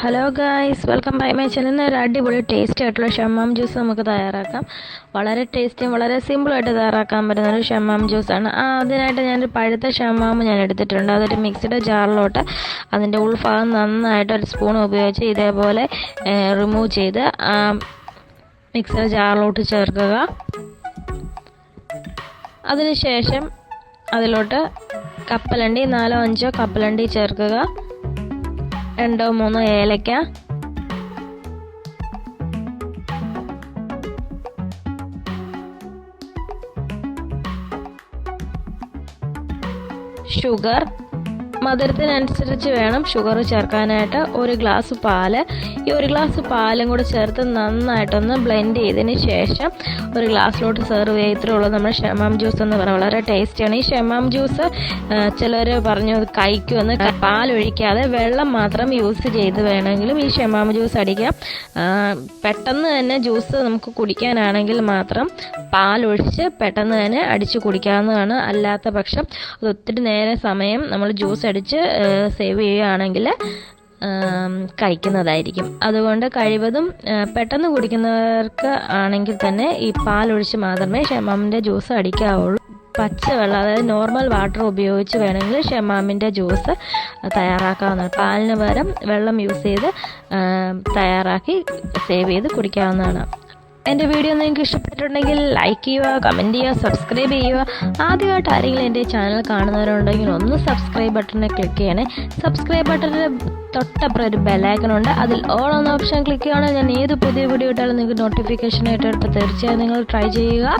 Hello guys welcome by my channel ഒരു അടിപൊളി taste ആയിട്ടുള്ള ഷമ്മാം ജ്യൂസ് നമുക്ക് തയ്യാറാക്കാം. വളരെ ടേസ്റ്റിയും വളരെ സിമ്പിളായിട്ട് തയ്യാറാക്കാൻ പറ്റുന്ന ഒരു ഷമ്മാം ജ്യൂസാണ് ആ അതിനായിട്ട് ഞാനൊരു പഴുത്ത ഷമ്മാം ഞാൻ എടുത്തിട്ടുണ്ട്. അതൊരു മിക്സിയുടെ ജാറിലോട്ട് അതിന്റെ ഉൾഭാഗം നന്നായിട്ട് ഒരു സ്പൂൺ ഉപയോഗിച്ച് ഇതേപോലെ റിമൂവ് ചെയ്ത് മിക്സിയുടെ ജാറിലോട്ട് ചേർക്കുക. അതിനുശേഷം അതിലോട്ട് കപ്പലണ്ടി നാലോ അഞ്ചോ കപ്പലണ്ടി ചേർക്കുക. രണ്ടോ മൂന്നോ ഏലക്ക. ഷുഗർ മധുരത്തിനനുസരിച്ച് വേണം ഷുഗർ ചേർക്കാനായിട്ട് ഒരു ഗ്ലാസ് പാൽ ഈ ഒരു ഗ്ലാസ് പാലും കൂടെ ചേർത്ത് നന്നായിട്ടൊന്ന് ബ്ലെൻഡ് ചെയ്തതിന് ശേഷം ഒരു ഗ്ലാസ്സിലോട്ട് സെർവ് ചെയ്തിട്ടുള്ളത് നമ്മുടെ ഷെമാം ജ്യൂസ് എന്ന് പറഞ്ഞാൽ വളരെ ടേസ്റ്റിയാണ് ഈ ഷെമാം ജ്യൂസ് ചിലർ പറഞ്ഞു കഴിക്കുമെന്ന് പാലൊഴിക്കാതെ വെള്ളം മാത്രം യൂസ് ചെയ്ത് വേണമെങ്കിലും ഈ ഷെമാം ജ്യൂസ് അടിക്കാം. പെട്ടെന്ന് തന്നെ ജ്യൂസ് നമുക്ക് കുടിക്കാനാണെങ്കിൽ മാത്രം പാലൊഴിച്ച് പെട്ടെന്ന് തന്നെ അടിച്ച് കുടിക്കാവുന്നതാണ്. അല്ലാത്ത പക്ഷം അത് ഒത്തിരി നേരെ സമയം നമ്മൾ ജ്യൂസ് അടിച്ച് സേവ് ചെയ്യുകയാണെങ്കിൽ കഴിക്കുന്നതായിരിക്കും. അതുകൊണ്ട് കഴിവതും പെട്ടെന്ന് കുടിക്കുന്നവർക്ക് ആണെങ്കിൽ തന്നെ ഈ പാലൊഴിച്ച് മാത്രമേ ഷമാമിന്റെ ജ്യൂസ് അടിക്കാവുള്ളൂ. പച്ചവെള്ളം അതായത് നോർമൽ വാട്ടർ ഉപയോഗിച്ച് വേണമെങ്കിൽ ഷെമാമിന്റെ ജ്യൂസ് തയ്യാറാക്കാവുന്നതാണ്. പാലിന് പകരം വെള്ളം യൂസ് ചെയ്ത് തയ്യാറാക്കി സേവ് ചെയ്ത് കുടിക്കാവുന്നതാണ്. എന്റെ വീഡിയോ നിങ്ങൾക്ക് ഇഷ്ടപ്പെട്ടിട്ടുണ്ടെങ്കിൽ ലൈക്ക് ചെയ്യുക കമന്റ് ചെയ്യുക സബ്സ്ക്രൈബ് ചെയ്യുക. ആദ്യമായിട്ട് ആരെങ്കിലും എന്റെ ചാനൽ കാണുന്നവരുണ്ടെങ്കിൽ ഒന്ന് സബ്സ്ക്രൈബ് ബട്ടണിൽ ക്ലിക്ക് ചെയ്യണേ. സബ്സ്ക്രൈബ് ബട്ടണിൽ തൊട്ടപ്പുറം ഒരു ബെലൈക്കൺ ഉണ്ട്. അതിൽ ഓൾ എന്ന ഓപ്ഷൻ ക്ലിക്ക് ചെയ്യുകയാണെങ്കിൽ ഞാൻ ഏത് പുതിയ വീഡിയോ ഇട്ടാലും നിങ്ങൾക്ക് നോട്ടിഫിക്കേഷൻ ആയിട്ട് എടുത്ത് തീർച്ചയായും നിങ്ങൾ ട്രൈ ചെയ്യുക.